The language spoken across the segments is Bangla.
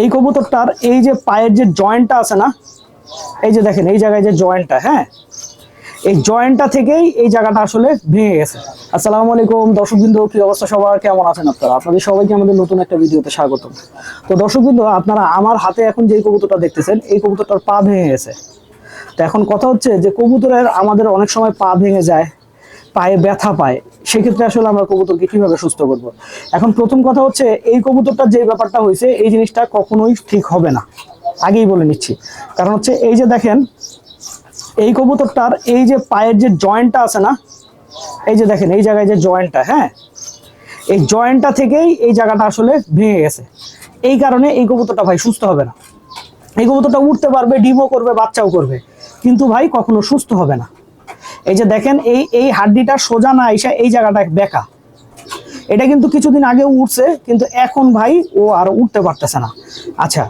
এই কবুতরটার এই যে পায়ের যে জয়েন্টটা আছে না, এই যে দেখেন, এই জায়গায় যে জয়েন্টটা হ্যাঁ? এই জয়েন্টটা থেকেই এই জায়গাটা আসলে ভেঙে গেছে। আসসালামু আলাইকুম, দর্শকবৃন্দ, কি অবস্থা সবার? কেমন আছেন আপনারা? আপনাদের সবাইকে আমাদের নতুন একটা ভিডিওতে স্বাগত তো দর্শকবৃন্দ, আপনারা আমার হাতে এখন যে কবুতরটা দেখতেছেন, এই কবুতরটার পা ভেঙে গেছে। তো এখন কথা হচ্ছে যে, কবুতরের আমাদের অনেক সময় পা ভেঙে যায় পায়ে ব্যথা পায়, সেক্ষেত্রে আসলে আমরা কবুতরকে কীভাবে সুস্থ করব? এখন প্রথম কথা হচ্ছে, এই কবুতরটার যে ব্যাপারটা হয়েছে, এই জিনিসটা কখনোই ঠিক হবে না। আগেই বলে নিচ্ছি। কারণ হচ্ছে, এই যে দেখেন, এই কবুতরটার এই যে পায়ের যে জয়েন্টটা আছে না, এই যে দেখেন, এই জায়গায় যে জয়েন্টটা হ্যাঁ? এই জয়েন্টটা থেকেই এই জায়গাটা আসলে ভেঙে গেছে। এই কারণে এই কবুতরটা ভাই সুস্থ হবে না। এই কবুতরটা উঠতে পারবে, ডিমও করবে, বাচ্চাও করবে। কিন্তু ভাই কখনো সুস্থ হবে না। এই যে দেখেন, এই এই হাড্ডিটা সোজা না এসে এই জায়গাটা বেকা। এটা কিন্তু কিছুদিন আগে উঠছে কিন্তু এখন ভাই ও আর উঠতে পারতেছে না। আচ্ছা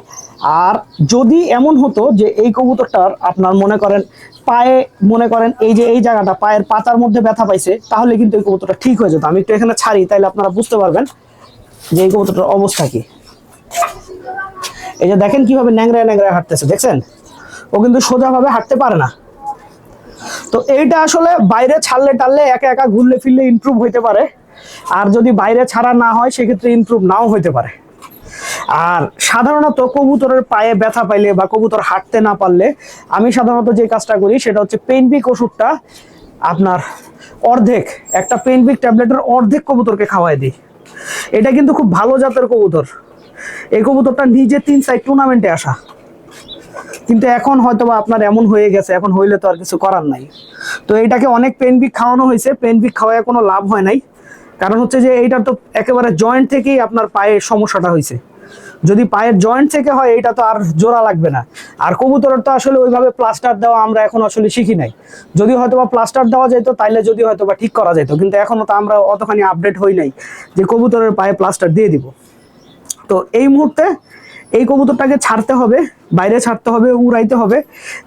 আর যদি এমন হতো যে এই কবুতরটার আপনার মনে করেন পায়ে, মনে করেন এই যে এই জায়গাটা পায়ের পাতার মধ্যে ব্যথা পাইছে, তাহলে কিন্তু এই কবুতরটা ঠিক হয়ে যেত। আমি একটু এখানে ছাড়ি, তাইলে আপনারা বুঝতে পারবেন যে এই কবুতরটার অবস্থা কি। এই যে দেখেন কীভাবে ন্যাংরায় ন্যাংরায় হাঁটতেছে, দেখছেন? ও কিন্তু সোজাভাবে হাঁটতে পারে না। তো এইটা আসলে বাইরে ছাড়লে টাড়লে একা একা ঘুরলে ফিরলে ইমপ্রুভ হইতে পারে। আর যদি বাইরে ছাড়া না হয়, সেক্ষেত্রে ইমপ্রুভ নাও হইতে পারে। আর সাধারণত কবুতরের পায়ে ব্যথা পাইলে বা কবুতর হাঁটতে না পারলে, আমি সাধারণত যে কাজটা করি, সেটা হচ্ছে পেনপিক ওষুধটা আপনার অর্ধেক, একটা পেনপিক ট্যাবলেটের অর্ধেক কবুতরকে খাওয়াই দিই। এটা কিন্তু খুব ভালো জাতের কবুতর। এই কবুতরটা নিজে তিন সাইড টুর্নামেন্টে আসা। কিন্তু এখন হয়তো আপনার এমন হয়ে গেছে, এখন হইলে তো আর কিছু করার নাই। তো এটাকে অনেক পেনবিক খাওয়ানো হয়েছে পেনবিক খাওয়ায় কোনো লাভ হয় নাই। কারণ হচ্ছে যে এইটা তো একেবারে জয়েন্ট থেকেই আপনার পায়ের সমস্যাটা হয়েছে। যদি পায়ের জয়েন্ট থেকে হয় এটা তো আর জোড়া লাগবে না। আর কবুতরের তো আসলে ওইভাবে প্লাস্টার দেওয়া আমরা এখন আসলে শিখি নাই। যদি হয়তো বা প্লাস্টার দেওয়া যেত, তাইলে যদি হয়তো বা ঠিক করা যেত। কিন্তু এখনও তো আমরা অতখানি আপডেট হই নাই যে কবুতরের পায়ে প্লাস্টার দিয়ে দিব। তো এই মুহূর্তে এই কবুতরটাকে ছাড়তে হবে, বাইরে ছাড়তে হবে, উড়াইতে হবে,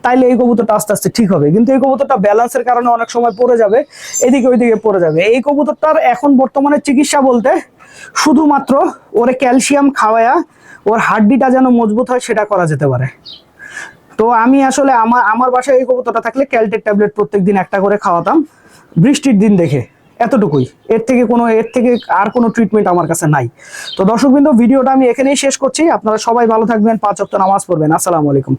তাইলে এই কবুতরটা আস্তে আস্তে ঠিক হবে। কিন্তু এই কবুতরটা ব্যালেন্সের কারণে অনেক সময় পড়ে যাবে, এদিকে ওইদিকে পড়ে যাবে। এই কবুতরটার এখন বর্তমানে চিকিৎসা বলতে শুধুমাত্র ওরে ক্যালসিয়াম খাওয়ায়া ওর হাড্ডিটা যেন মজবুত হয় সেটা করা যেতে পারে। তো আমি আসলে আমার আমার বাসায় এই কবুতরটা থাকলে ক্যালটেক ট্যাবলেট প্রত্যেক দিন একটা করে খাওয়াতাম, বৃষ্টির দিন দেখে। এতটুকুই। এর থেকে কোনো এর থেকে আর কোনো ট্রিটমেন্ট আমার কাছে নাই। তো দর্শকবৃন্দ, ভিডিওটা আমি এখানেই শেষ করছি। আপনারা সবাই ভালো থাকবেন, পাঁচ অক্ট নামাজ পড়বেন। আসসালামু আলাইকুম।